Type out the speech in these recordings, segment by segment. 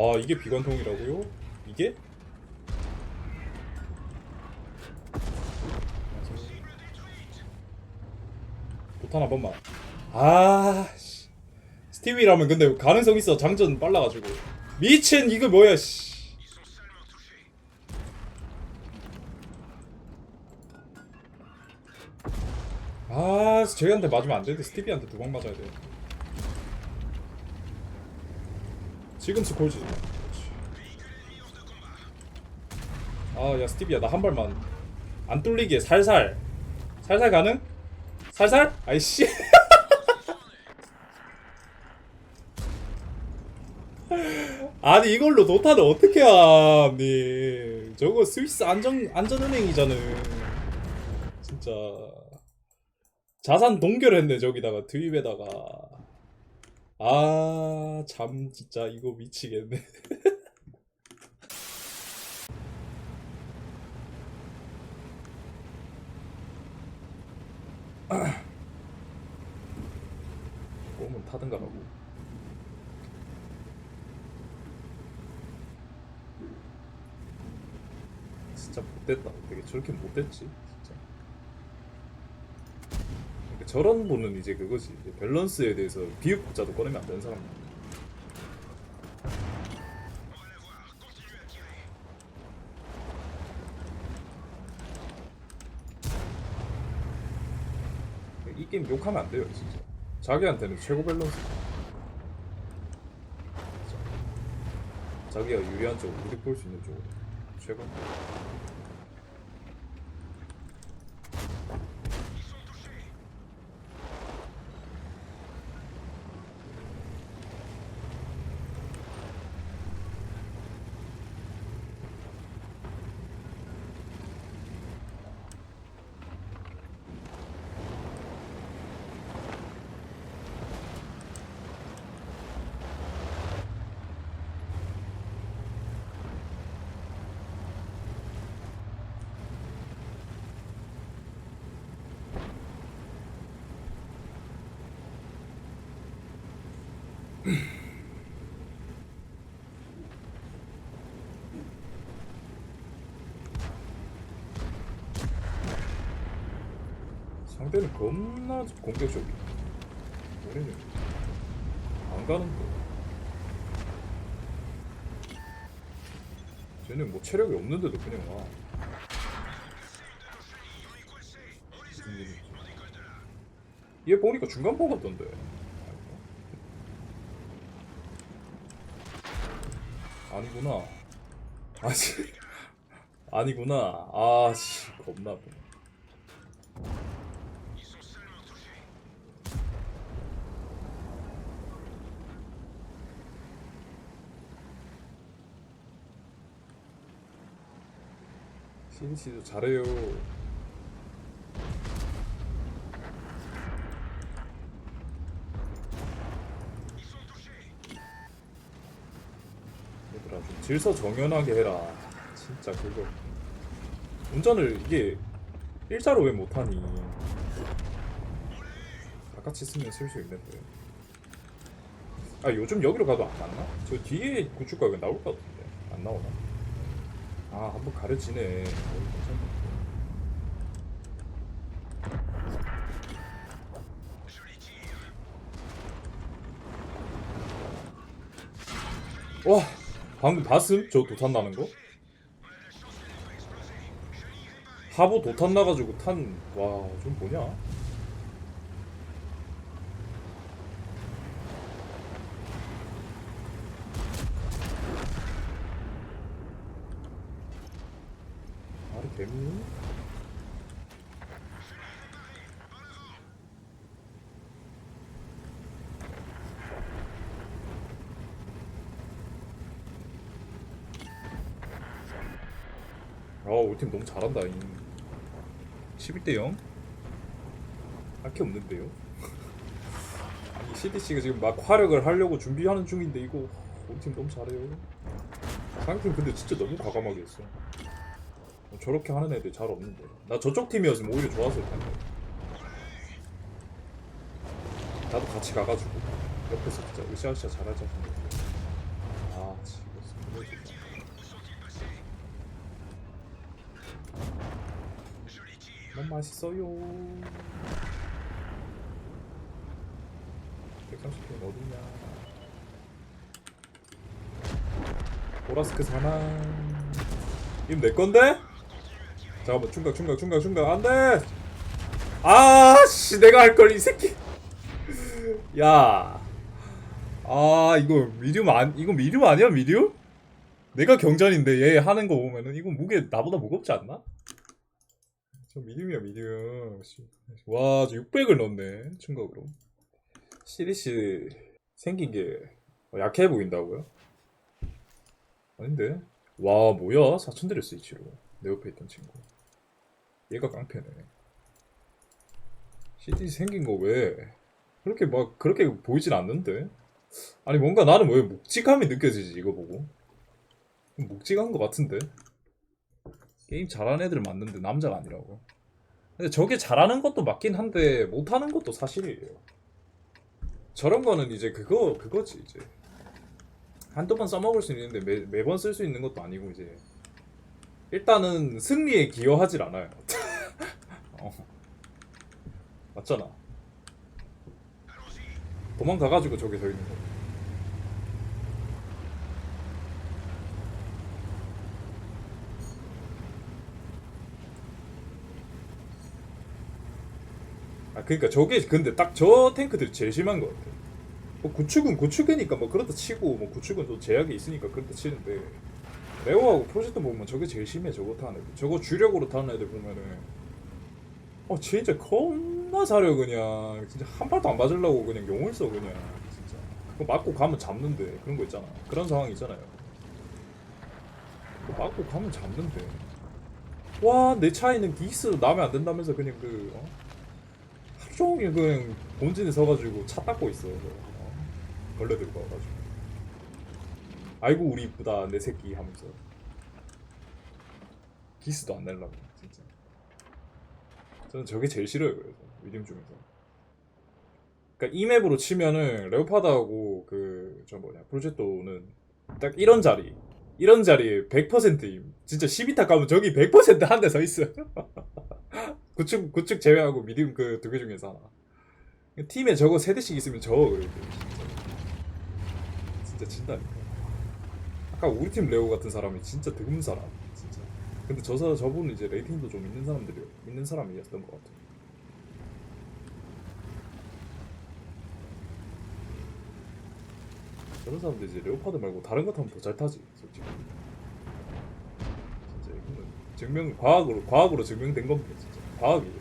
아 이게 비관통이라고요? 이게? 보탄 한 번만 아 씨. 스티비라면 근데 가능성 있어 장전 빨라가지고 미친 이거 뭐야 씨 아, 저희한테 맞으면 안 되는데 스티비한테 두 방 맞아야 돼. 지금 스콜지. 아, 야 스티비야, 나 한 발만 안 뚫리게 살살, 살살 가능? 살살? 아이씨. 아니 이걸로 도타를 어떻게 함니? 저거 스위스 안전 안전은행이잖아. 진짜. 자산 동결했네 저기다가 드립에다가 아참 진짜 이거 미치겠네. 꼬면 타든가 하고. 진짜 못됐다. 어떻게 저렇게 못됐지 진짜 저런 분은 이제 그거지. 이제 밸런스에 대해서 비읍자도 꺼내면 안 되는 사람. 이 게임 욕하면 안 돼요 진짜. 자기한테는 최고 밸런스. 자기가 유리한 쪽으로 이득 볼수 있는 쪽으로 최고 상대는 겁나 공격적이야. 우리는 안 가는데. 쟤는 뭐 체력이 없는데도 그냥 와. 얘 보니까 중간 포 같던데. 아니구나. 아씨. 아니구나. 아씨 겁나. 아프네. 시인 씨도 잘해요. 얘들아 좀 질서 정연하게 해라. 진짜 그거 운전을 이게 일자로 왜 못하니? 다 같이 쓰면 쓸 수 있는데. 아 요즘 여기로 가도 안 맞나? 저 뒤에 구축가가 나올 것 같은데 안 나오나? 아, 한번 가려지네. 어. 와, 방금 봤음? 저 도탄 나는 거? 하부 도탄 나가지고 탄, 와, 좀 뭐냐? 말이 되니? 아, 우리 팀 너무 잘한다. 11대 0? 할게 없는데요? 이 CDC가 지금 막 화력을 하려고 준비하는 중인데 이거 우리 팀 너무 잘해요. 상팀 근데 진짜 너무 과감하게 했어. 어, 저렇게 하는 애들 잘 없는데. 나 저쪽 팀이었으면 오히려 좋았을 텐데. 나도 같이 가가지고 옆에서 진짜 으쌰으쌰 잘하자 생각해. 아 지금 너무 맛있어요. 130개 어딨냐? 보라스크 사망. 이거 내 건데? 잠깐만 충각 충각 충각 충각. 안돼! 아씨 내가 할 걸 이 새끼. 야. 아 이거 미디움 안 이거 미디움 아니야 미디움? 내가 경전인데 얘 하는 거 보면은 이거 무게 나보다 무겁지 않나? 저 미디움이야 미디움. 씨. 와, 저 600을 넣었네 충격으로. CDC 생긴 게 약해 보인다고요? 아닌데? 와 뭐야? 4천 드렸어 이치로. 내 옆에 있던 친구. 얘가 깡패네. CDC 생긴 거 왜 그렇게 막 그렇게 보이진 않는데? 아니 뭔가 나는 왜 묵직함이 느껴지지 이거 보고? 묵직한 거 같은데 게임 잘하는 애들 맞는데 남자가 아니라고. 근데 저게 잘하는 것도 맞긴 한데 못하는 것도 사실이에요. 저런 거는 이제 그거 그거지 이제. 한두 번 써먹을 수 있는데 매, 매번 쓸 수 있는 것도 아니고 이제. 일단은 승리에 기여하질 않아요. 어. 맞잖아. 도망가가지고 저기 서 있는 거 아 그러니까 저게 근데 딱 저 탱크들이 제일 심한 것 같아. 뭐 구축은 구축이니까 뭐 그렇다 치고 뭐 구축은 또 제약이 있으니까 그렇다 치는데 레오하고 프로젝트 보면 저게 제일 심해 저거 타는 애들. 저거 주력으로 타는 애들 보면은. 어 진짜 겁나 잘해 그냥. 진짜 한 발도 안 맞으려고 그냥 용을 써 그냥. 진짜. 그거 맞고 가면 잡는데. 그런 거 있잖아. 그런 상황 있잖아요. 그거 맞고 가면 잡는데. 와 내 차에는 기스 나면 안 된다면서 그냥 그 어? 종일 그냥 본진에 서가지고 차 닦고 있어. 어? 벌레 들고 와가지고. 아이고 우리 이쁘다 내 새끼 하면서. 기스도 안 내려고 진짜. 저는 저게 제일 싫어요 그래서 미디움 중에서. 그러니까 이 맵으로 치면은 레오파드하고 그 저 뭐냐 프로젝토는 딱 이런 자리. 이런 자리에 100%임. 진짜 12타 가면 저기 100%한 대 서 있어. 구축 구축 제외하고 미디움 그 두 개 중에서 하나. 팀에 저거 세 대씩 있으면 저 그래도 진짜 진짜 진다니까. 아까 우리 팀 레오 같은 사람이 진짜 드문 사람 진짜. 근데 저 사- 저분은 이제 레이팅도 좀 있는 사람들이 있는 사람이었던 것 같아. 저런 사람들 이제 레오파드 말고 다른 거 타면 더 잘 타지 솔직히. 진짜 이거는 증명 과학으로 과학으로 증명된 겁니다 진짜 과학이죠.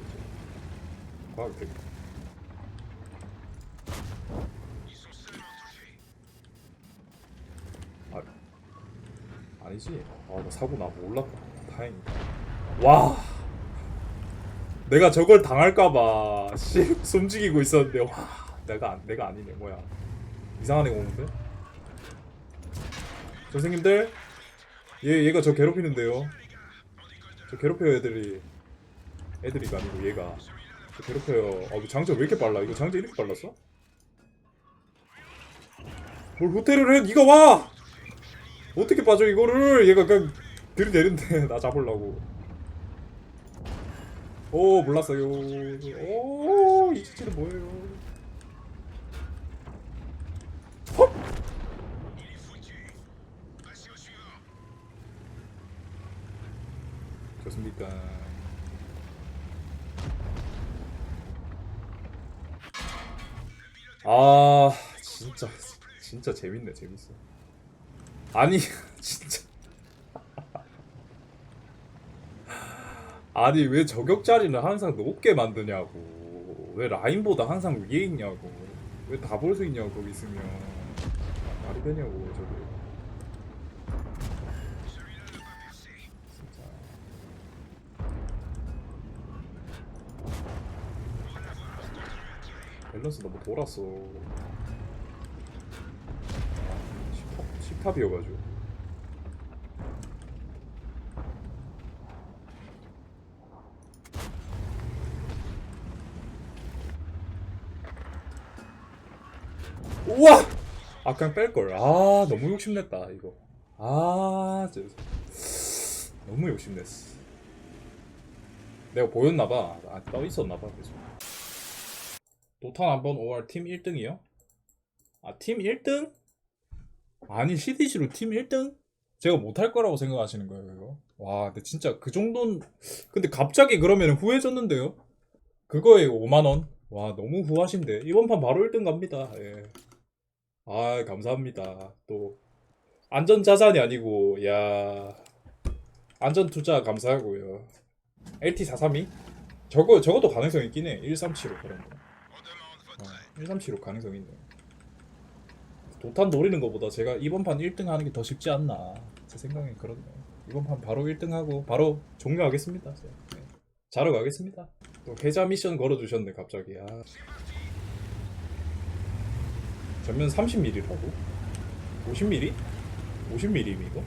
과학 된아 아니지. 아 나 사고 나 몰랐다. 다행이다. 와! 내가 저걸 당할까봐 씨 숨죽이고 있었는데 와! 내가 안- 내가 아니네. 뭐야. 이상한 애가 오는데? 선생님들? 얘 얘가 저 괴롭히는데요. 저 괴롭혀요 애들이 애들이가 아니고 얘가. 저 괴롭혀요. 아 장전 왜 이렇게 빨라? 이거 장전 이렇게 빨랐어? 뭘 호텔을 해? 니가 와! 어떻게 빠져 이거를? 얘가 그냥 들이대는데 나 잡으려고. 오 몰랐어요. 오이 지치는 뭐예요? 헛! 좋습니까 아 진짜 진짜 재밌네 재밌어. 아니 진짜. 아니 왜 저격 자리는 항상 높게 만드냐고. 왜 라인보다 항상 위에 있냐고. 왜 다 볼 수 있냐고 거기 있으면. 말이 되냐고 저게 밸런스 너무 돌았어 10탑, 10탑이어가지고 우와! 아 그냥 뺄걸 아 너무 욕심냈다 이거 아 진짜 너무 욕심냈어 내가 보였나봐. 아, 떠 있었나봐. 계속. 도탄 한번 5월 팀 1등이요? 아, 팀 1등? 아니, CDC로 팀 1등? 제가 못할 거라고 생각하시는 거예요, 이거? 와, 근데 진짜 그 정도는. 근데 갑자기 그러면 후회졌는데요? 그거에 5만원? 와, 너무 후하신데. 이번 판 바로 1등 갑니다. 예. 아, 감사합니다. 또, 안전 자산이 아니고, 야. 안전 투자 감사하고요. LT432? 저거 저것도 가능성 있긴 해. 1375 그런 거. 어, 1375 가능성 있네. 도탄 노리는 것보다 제가 이번 판 1등 하는 게 더 쉽지 않나. 제 생각엔 그렇네. 이번 판 바로 1등 하고 바로 종료하겠습니다. 네. 자러 가겠습니다. 또 회자 미션 걸어주셨네 갑자기. 아. 전면 30mm라고? 50mm? 50mm 이거?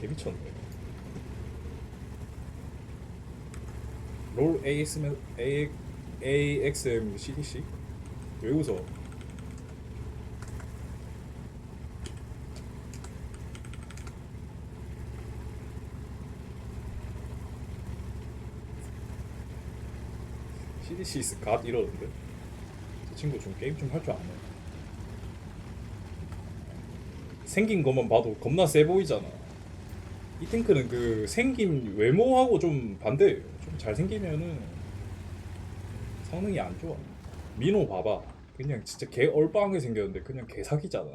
개미쳤네. 롤 AXM A AXM CDC 왜 웃어? CDC is 이러는데 저 친구 좀 게임 좀 할 줄 아네. 생긴 것만 봐도 겁나 세 보이잖아. 이 탱크는 그 생긴 외모하고 좀 반대예요. 좀 잘생기면은 성능이 안 좋아. 민호 봐봐. 그냥 진짜 개 얼빵하게 생겼는데 그냥 개사기잖아.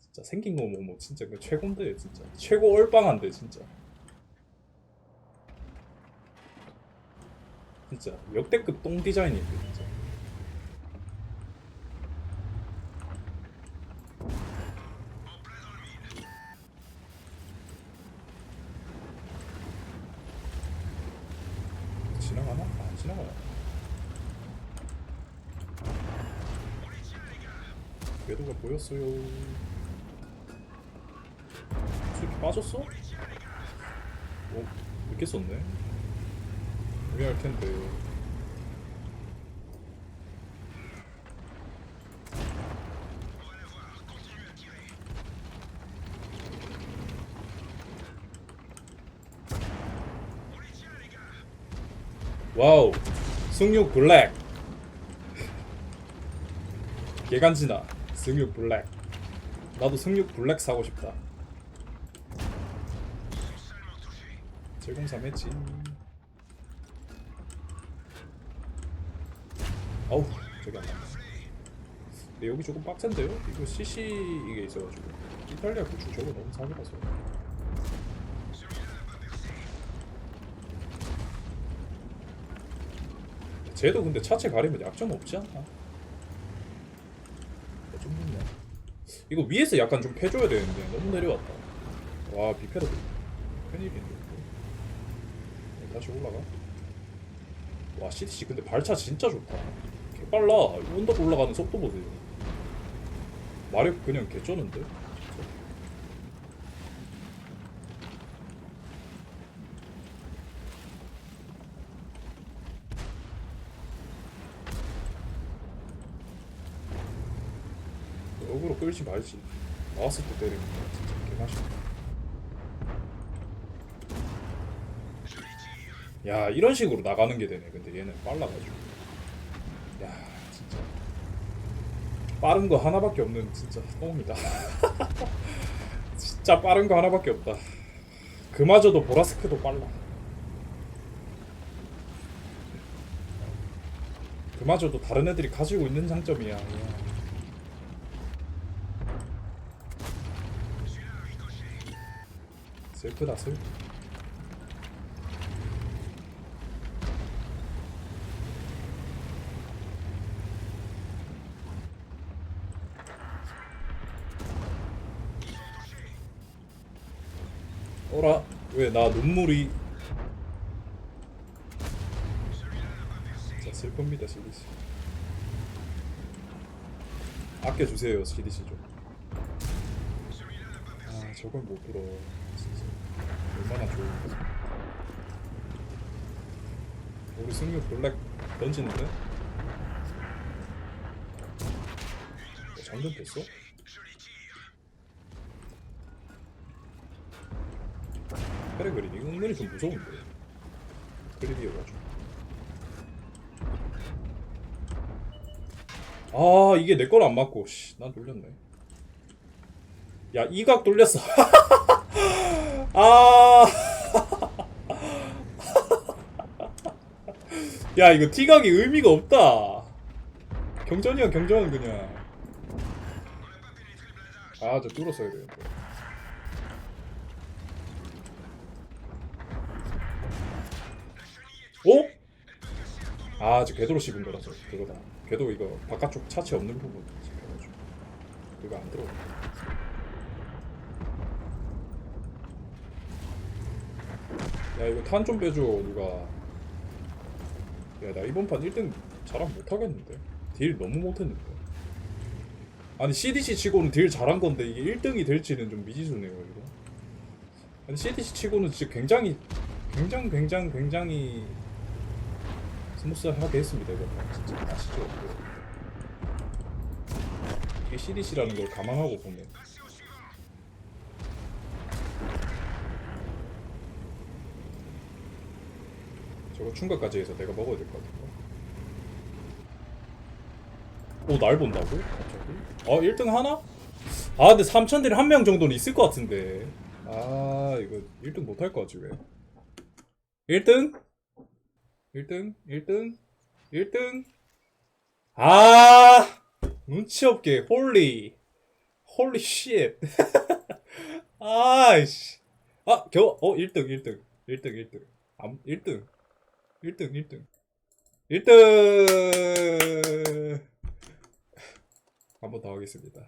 진짜 생긴 거뭐뭐 진짜 그 최고인데 진짜 최고 얼빵한데 진짜. 진짜 역대급 똥 디자인인데 진짜. 지나가나? 안 지나가요. 보였어요. 이렇게 빠졌어? 어, 늦게 썼네. 무리할 텐데. 와우 승육 블랙 개간지나 승육 블랙. 나도 승육 블랙 사고 싶다. 제공삼 했지 어우 저기 안 맞네 근데 여기 조금 빡센데요? 이거 CC 이게 있어가지고. 이탈리아 구축 저거 너무 사기라서 쟤도 근데 차체 가리면 약점 없지 않나? 좀 좋네. 이거 위에서 약간 좀 패줘야 되는데 너무 내려왔다. 와 비패도 큰일이네. 네, 다시 올라가. 와 CTC 근데 발차 진짜 좋다. 개 빨라. 언덕 올라가는 속도 보세요. 마력 그냥 개쩌는데? 끌지 말지. 나왔을 때 때리는 거 진짜 개맛있다. 야 이런 식으로 나가는 게 되네. 근데 얘는 빨라가지고. 야 진짜 빠른 거 하나밖에 없는 진짜 똥이다. 진짜 빠른 거 하나밖에 없다. 그마저도 보라스크도 빨라. 그마저도 다른 애들이 가지고 있는 장점이야. 야. 슬프다 슬프 어라 왜 나 눈물이. 진짜 슬픕니다 CDC 아껴주세요 CDC 좀. 아, 저걸 못 들어. 얼마나 좋은지. 우리 승유 블랙 던지는데? 어, 장전 됐어? 페레그린 이거 은근히 좀 무서운데. 클립이어가지고 아 이게 내건안 맞고 씨, 난 돌렸네 야 이 각 돌렸어 아 야 이거 T각이 의미가 없다 경전이야 경전 그냥 아 저 뚫었어야 되는데 오? 아, 저 궤도로 씹은 거라서 그거다. 궤도 이거 바깥쪽 차체 없는 부분 씹혀가지고 그거 안 들어. 야 이거 탄 좀 빼줘 누가. 야 나 이번 판 1등 잘하면 못하겠는데. 딜 너무 못했는데. 아니 CDC 치고는 딜 잘한 건데 이게 1등이 될지는 좀 미지수네요 이거. 아니 CDC 치고는 진짜 굉장히 굉장히 굉장히 굉장히 스무스하게 했습니다 판 진짜 아시죠? 이게 CDC라는 걸 감안하고 보면 저거 충각까지 해서 내가 먹어야 될 것 같은데 오 날 본다고? 갑자기? 어 1등 하나? 아 근데 3천딜 한명 정도는 있을 것 같은데 아 이거 1등 못할 것 같지 왜 1등? 1등? 1등? 1등? 아 눈치 없게 홀리 홀리 쉣 아이씨 아 겨우 어 1등 1등 1등 1등 암 1등 1등 1등. 1등! 한 번 더 하겠습니다